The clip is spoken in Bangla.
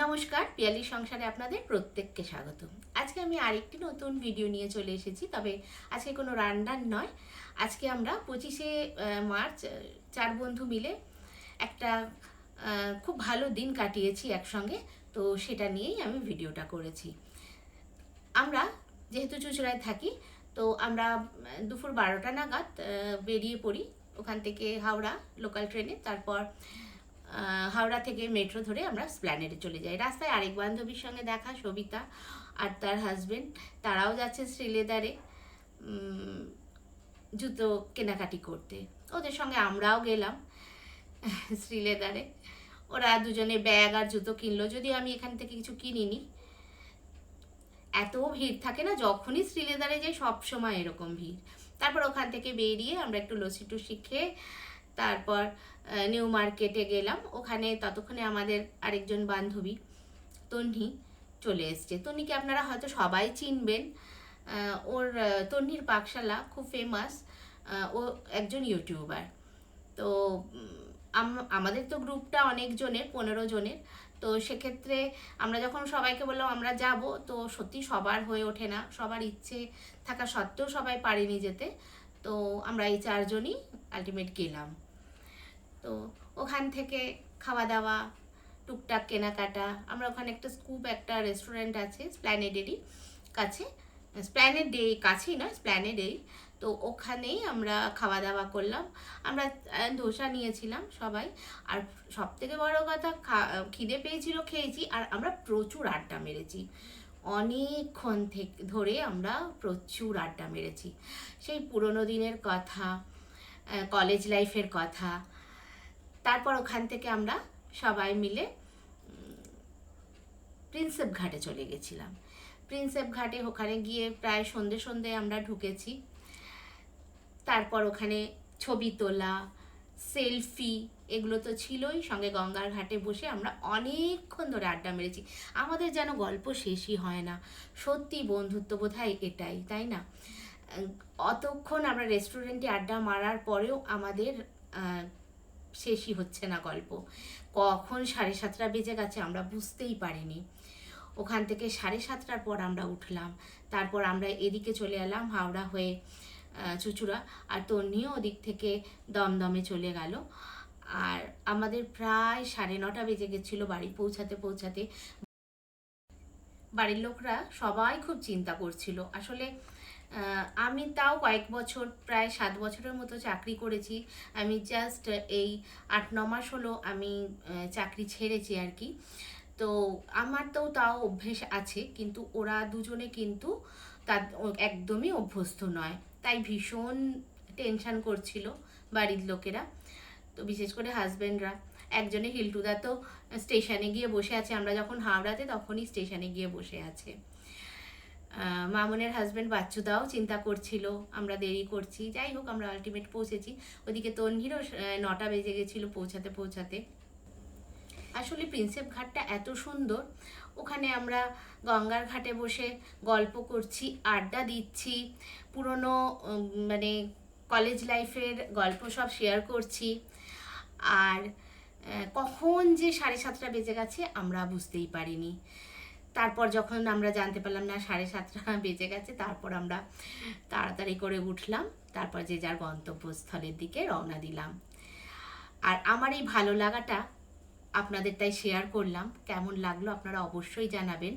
নমস্কার পিয়ালি সংসারে আপনাদের প্রত্যেককে স্বাগত। আজকে আমি আরেকটি নতুন ভিডিও নিয়ে চলে এসেছি, তবে আজকে কোনো রান্নার নয়। আজকে আমরা পঁচিশে মার্চ চার বন্ধু মিলে একটা খুব ভালো দিন কাটিয়েছি একসঙ্গে, তো সেটা নিয়েই আমি ভিডিওটা করেছি। আমরা যেহেতু চুচড়ায় থাকি, তো আমরা দুপুর বারোটা নাগাদ বেরিয়ে পড়ি ওখান থেকে হাওড়া লোকাল ট্রেনে, তারপর হাওড়া থেকে মেট্রো ধরে আমরা স্প্ল্যানেডে চলে যাই। রাস্তায় আরেক বান্ধবীর সঙ্গে দেখা, সবিতা আর তার হাজবেন্ড তারাও যাচ্ছে শ্রীলেদারে জুতো কেনাকাটি করতে। ওদের সঙ্গে আমরাও গেলাম শ্রীলেদারে। ওরা দুজনে ব্যাগ আর জুতো কিনলো। যদিও আমি এখান থেকে কিছু কিনিনি। এত ভিড় থাকে না, যখনই শ্রীলেদারে যাই সবসময় এরকম ভিড়। তারপর ওখান থেকে বেরিয়ে আমরা একটু লস্যি টুসি খেয়ে তারপর নিউ মার্কেটে গেলাম। ওখানে ততক্ষণে আমাদের আরেকজন বান্ধবী, তন্নি, চলে এসছে। তন্নিকে আপনারা হয়তো সবাই চিনবেন। ওর তন্নির পাকশালা খুব ফেমাস ও একজন ইউটিউবার তো আমাদের তো গ্রুপটা অনেক জনের পনেরো জনের। তো সেক্ষেত্রে আমরা যখন সবাইকে বললাম, আমরা যাব, তো সত্যি সবার হয়ে ওঠে না। সবার ইচ্ছে থাকা সত্ত্বেও সবাই পারিনি যেতে। তো আমরা এই চারজনই আলটিমেট গেলাম। তো ওখান থেকে খাওয়া দাওয়া টুকটাক কেনাকাটা, আমরা ওখানে একটা স্কুপ একটা রেস্টুরেন্ট আছে স্প্ল্যানেডেরই কাছে। স্প্ল্যানেড স্প্ল্যানেডে কাছেই নয় স্প্ল্যানেডেই তো ওখানেই আমরা খাওয়া দাওয়া করলাম। আমরা ধোসা নিয়েছিলাম সবাই। আর সব থেকে বড় কথা খিদে পেয়েছিল, খেয়েছি। আর আমরা প্রচুর আড্ডা মেরেছি। অনেকক্ষণ থেকে ধরে আমরা প্রচুর আড্ডা মেরেছি। সেই পুরোনো দিনের কথা কলেজ লাইফের কথা। তারপর ওখান থেকে আমরা সবাই মিলে প্রিন্সেপ ঘাটে চলে গেছিলাম। প্রিন্সেপ ঘাটে ওখানে গিয়ে প্রায় সন্ধে সন্ধে আমরা ঢুকেছি। তারপর ওখানে ছবি তোলা সেলফি এগুলো তো ছিলই। সঙ্গে গঙ্গার ঘাটে বসে আমরা অনেকক্ষণ ধরে আড্ডা মেরেছি। আমাদের যেন গল্প শেষই হয় না। সত্যি বন্ধুত্ব বোধহয় এটাই, তাই না? অতক্ষণ আমরা রেস্টুরেন্টে আড্ডা মারার পরেও আমাদের শেষই হচ্ছে না গল্প। কখন সাড়ে সাতটা বেজে গেছে আমরা বুঝতেই পারিনি। ওখান থেকে সাড়ে সাতটার পর আমরা উঠলাম। তারপর আমরা এদিকে চলে এলাম হাওড়া হয়ে চুচুড়া। আর তন্নিও ওদিক থেকে দমদমে চলে গেল। আর আমাদের প্রায় সাড়ে নটা বেজে গেছিল বাড়ি পৌঁছাতে পৌঁছাতে। বাড়ির লোকরা সবাই খুব চিন্তা করছিল। আসলে আমি তাও কয়েক বছর, প্রায় সাত বছরের মতো চাকরি করেছি। আমি জাস্ট এই আট, ন মাস হলো আমি চাকরি ছেড়েছি আর কি। তো আমার তো তাও অভ্যেস আছে, কিন্তু ওরা দুজনে কিন্তু তার একদমই অভ্যস্ত নয়। তাই ভীষণ টেনশন করছিল বাড়ির লোকেরা, তো বিশেষ করে হাজব্যান্ডরা একজনে হিলটুদা তো স্টেশনে গিয়ে বসে আছে, আমরা যখন হাওড়াতে তখনই স্টেশনে গিয়ে বসে আছে। মামুনের হাজবেন্ড বাচ্চুদাও চিন্তা করছিল, আমরা দেরি করছি। যাই হোক, আমরা আলটিমেট পৌঁছেছি। ওদিকে তন্হিরও নটা বেজে গেছিল পৌঁছাতে পৌঁছাতে। আসলে প্রিন্সেপ ঘাটটা এত সুন্দর, ওখানে আমরা গঙ্গার ঘাটে বসে গল্প করছি, আড্ডা দিচ্ছি, পুরনো মানে কলেজ লাইফের গল্প সব শেয়ার করছি। আর কখন যে সাড়ে সাতটা বেজে গেছে আমরা বুঝতেই পারিনি। তারপর যখন আমরা জানতে পারলাম না সাড়ে সাতটা বেজে গেছে, তারপর আমরা তাড়াতাড়ি করে উঠলাম, তারপর যে যার গন্তব্যস্থলের দিকে রওনা দিলাম। আর আমার এই ভালো লাগাটা আপনাদের তাই শেয়ার করলাম। কেমন লাগল আপনারা অবশ্যই জানাবেন।